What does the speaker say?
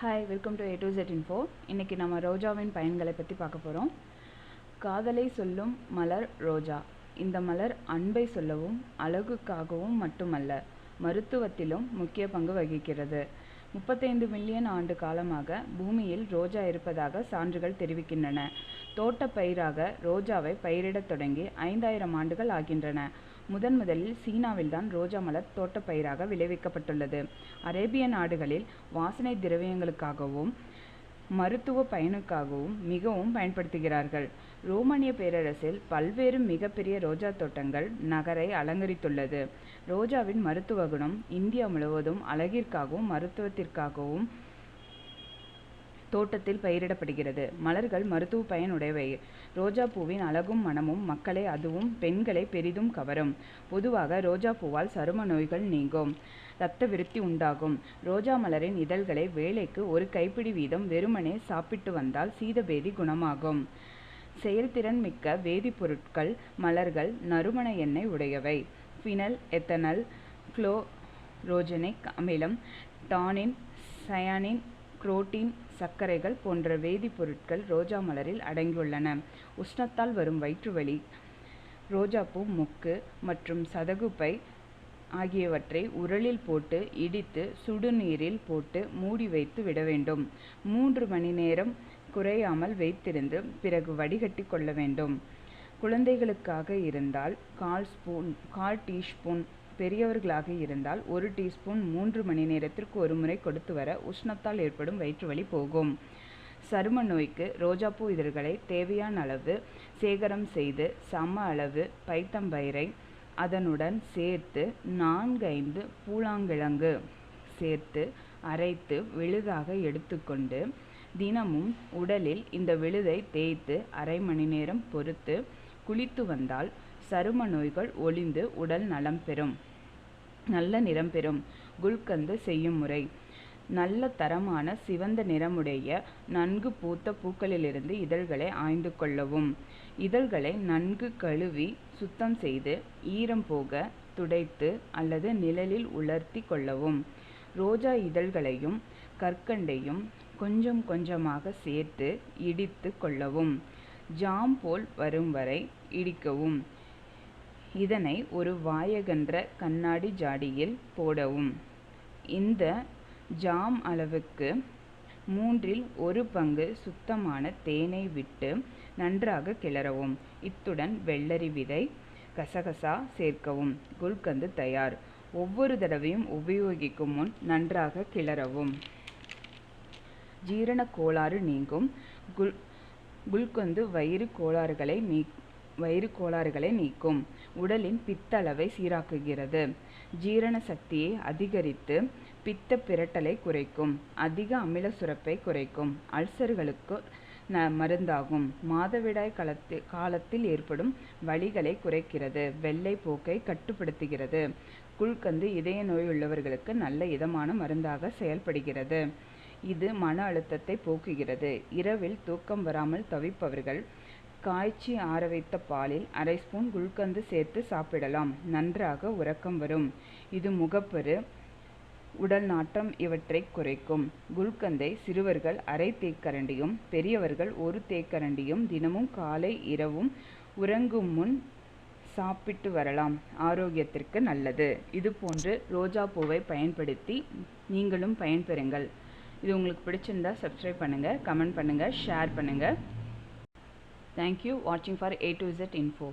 Hi welcome to A to Z info இன்றைக்கி நம்ம ரோஜாவின் பயன்களை பற்றி பார்க்க போகிறோம் காதலை சொல்லும் மலர் ரோஜா. இந்த மலர் அன்பை சொல்லவும் அழகுக்காகவும் மட்டுமல்ல மருத்துவத்திலும் முக்கிய பங்கு வகிக்கிறது. முப்பத்தைந்து மில்லியன் ஆண்டு காலமாக பூமியில் ரோஜா இருப்பதாக சான்றுகள் தெரிவிக்கின்றன. தோட்ட பயிராக ரோஜாவை பயிரிடத் தொடங்கி ஐந்தாயிரம் ஆண்டுகள் ஆகின்றன. முதன் முதலில் சீனாவில்தான் ரோஜா மலர் தோட்டப்பயிராக விளைவிக்கப்பட்டுள்ளது. அரேபிய நாடுகளில் வாசனை திரவியங்களுக்காகவும் மருத்துவ பயனுக்காகவும் மிகவும் பயன்படுத்துகிறார்கள். ரோமானிய பேரரசில் பல்வேறு மிகப்பெரிய ரோஜா தோட்டங்கள் நகரை அலங்கரித்துள்ளது. ரோஜாவின் மருத்துவ குணம் இந்தியா முழுவதும் அழகிற்காகவும் மருத்துவத்திற்காகவும் தோட்டத்தில் பயிரிடப்படுகிறது. மலர்கள் மருத்துவ பயனுடையவை. ரோஜா பூவின் அழகும் மனமும் மக்களை அதுவும் பெண்களை பெரிதும் கவரும். பொதுவாக ரோஜா பூவால் சரும நோய்கள் நீங்கும். இரத்த விருத்தி உண்டாகும். ரோஜா மலரின் இதழ்களை வேலைக்கு ஒரு கைப்பிடி வீதம் வெறுமனே சாப்பிட்டு வந்தால் சீதபேதி குணமாகும். செயல்திறன் மிக்க வேதிப்பொருட்கள் மலர்கள் நறுமண எண்ணெய் உடையவை. ஃபினல் எத்தனல் குளோரோஜெனிக் அமிலம் டானின் சயானின் குரோட்டீன் சர்க்கரைகள் போன்ற வேதிப்பொருட்கள் ரோஜா மலரில் அடங்கியுள்ளன. உஷ்ணத்தால் வரும் வயிற்றுவலி ரோஜாப்பூ மொக்கு மற்றும் சதகுப்பை ஆகியவற்றை உரலில் போட்டு இடித்து சுடுநீரில் போட்டு மூடி வைத்து விட வேண்டும். மூன்று மணி நேரம் குறையாமல் வைத்திருந்து பிறகு வடிகட்டி கொள்ள வேண்டும். குழந்தைகளுக்காக இருந்தால் கால் ஸ்பூன் கால் டீஸ்பூன் பெரியவர்களாக இருந்தால் ஒரு டீஸ்பூன் மூன்று மணி நேரத்திற்கு ஒரு முறை கொடுத்து வர உஷ்ணத்தால் ஏற்படும் வயிற்றுவலி போகும். சரும நோய்க்கு ரோஜாப்பூ இதழ்களை தேவையான அளவு சேகரம் செய்து சம அளவு பைத்தம்பயிரை அதனுடன் சேர்த்து நான்கைந்து பூலாங்கிழங்கு சேர்த்து அரைத்து விழுதாக எடுத்துக்கொண்டு தினமும் உடலில் இந்த விழுதை தேய்த்து அரை மணி நேரம் பொறுத்து குளித்து வந்தால் சரும நோய்கள் ஒளிந்து உடல் நலம் பெறும். நல்ல நிறம் பெறும். குல்கந்து செய்யும் முறை. நல்ல தரமான சிவந்த நிறமுடைய நன்கு பூத்த பூக்களிலிருந்து இதழ்களை ஆய்ந்து கொள்ளவும். இதழ்களை நன்கு கழுவி சுத்தம் செய்து ஈரம் போக துடைத்து அல்லது நிழலில் உலர்த்தி கொள்ளவும். ரோஜா இதழ்களையும் கற்கண்டையும் கொஞ்சம் கொஞ்சமாக சேர்த்து இடித்து கொள்ளவும். ஜாம் போல் வரும் வரை இடிக்கவும். இதனை ஒரு வாயகன்ற கண்ணாடி ஜாடியில் போடவும். இந்த ஜாம் அளவுக்கு மூன்றில் ஒரு பங்கு சுத்தமான தேனை விட்டு நன்றாக கிளறவும். இத்துடன் வெள்ளரி விதை கசகசா சேர்க்கவும். குல்கந்து தயார். ஒவ்வொரு தடவையும் உபயோகிக்கும் முன் நன்றாக கிளறவும். ஜீரண கோளாறு நீங்கும். குல் குல்கந்து வயிறு கோளாறுகளை நீ வயிறு கோளாறுகளை நீக்கும். உடலின் பித்தளவை சீராக்குகிறது. ஜீரண சக்தியை அதிகரித்து பித்த பிரட்டலை குறைக்கும். அதிக அமில சுரப்பை குறைக்கும். அல்சர்களுக்கு ந மருந்தாகும். மாதவிடாய் காலத்தில் காலத்தில் ஏற்படும் வலிகளை குறைக்கிறது. வெள்ளை போக்கை கட்டுப்படுத்துகிறது. குல்கந்து இதய நோய் உள்ளவர்களுக்கு நல்ல இதமான மருந்தாக செயல்படுகிறது. இது மன அழுத்தத்தை போக்குகிறது. இரவில் தூக்கம் வராமல் தவிப்பவர்கள் காய்ச்சி ஆற வைத்த பாலில் அரை ஸ்பூன் குல்கந்து சேர்த்து சாப்பிடலாம். நன்றாக உறக்கம் வரும். இது முகப்பரு உடல் நாட்டம் இவற்றை குறைக்கும். குல்கந்தை சிறுவர்கள் அரை தேக்கரண்டியும் பெரியவர்கள் ஒரு தேக்கரண்டியும் தினமும் காலை இரவும் உறங்கும் முன் சாப்பிட்டு வரலாம். ஆரோக்கியத்திற்கு நல்லது. இது போன்று ரோஜா பூவை பயன்படுத்தி நீங்களும் பயன்பெறுங்கள். இது உங்களுக்கு பிடிச்சிருந்தா சப்ஸ்கிரைப் பண்ணுங்கள் கமெண்ட் பண்ணுங்கள் ஷேர் பண்ணுங்கள் Thank you watching for A to Z info.